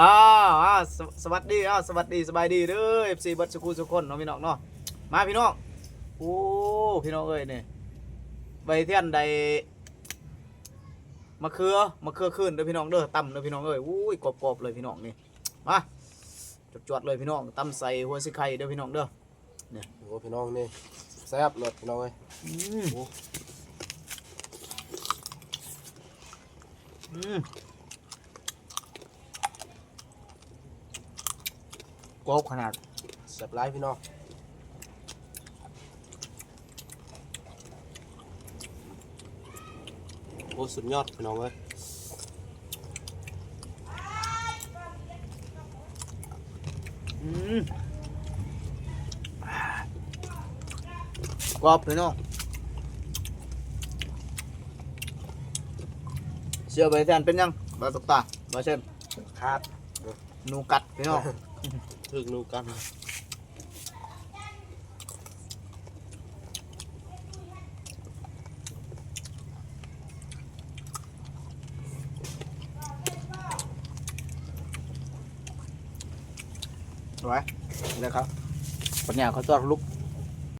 อ้าวอ้าวสวสวัสดีอ้าวสวัสดีสบายดีเด้อ FC เบัดสุขุสุกคนเนาะพี่น้องเนาะมาพี่น้องโอ้พี่น้องเอ้ยนี่ใบเทียนใดมะเขือมะเขือขึ้นเด้อพี่น้องเด้อตำเด้อพี่น้องเอ้ยอุ้ยกรอบๆเลยพี่น้องนี่มาจวดๆเลยพี่น้องตำใส่หัวสิไข่เด้อพี่น้องเด้อโอ้พี่น้องนี่แซ่บเลยพี่น้องเอ้ยอืมอืม กรอบขนาดแซ่บหลายพี่น้องโอ้สุดยอดพี่น้องเอ้ยอืมกรอบเลยเนาะเชื่อใบแทนเป็นยังใบตกตาใบเช่นขาดหนูกัดพี่น้อง ถึกนูกันสวยเลยครับปัญญาเขาตัวลุก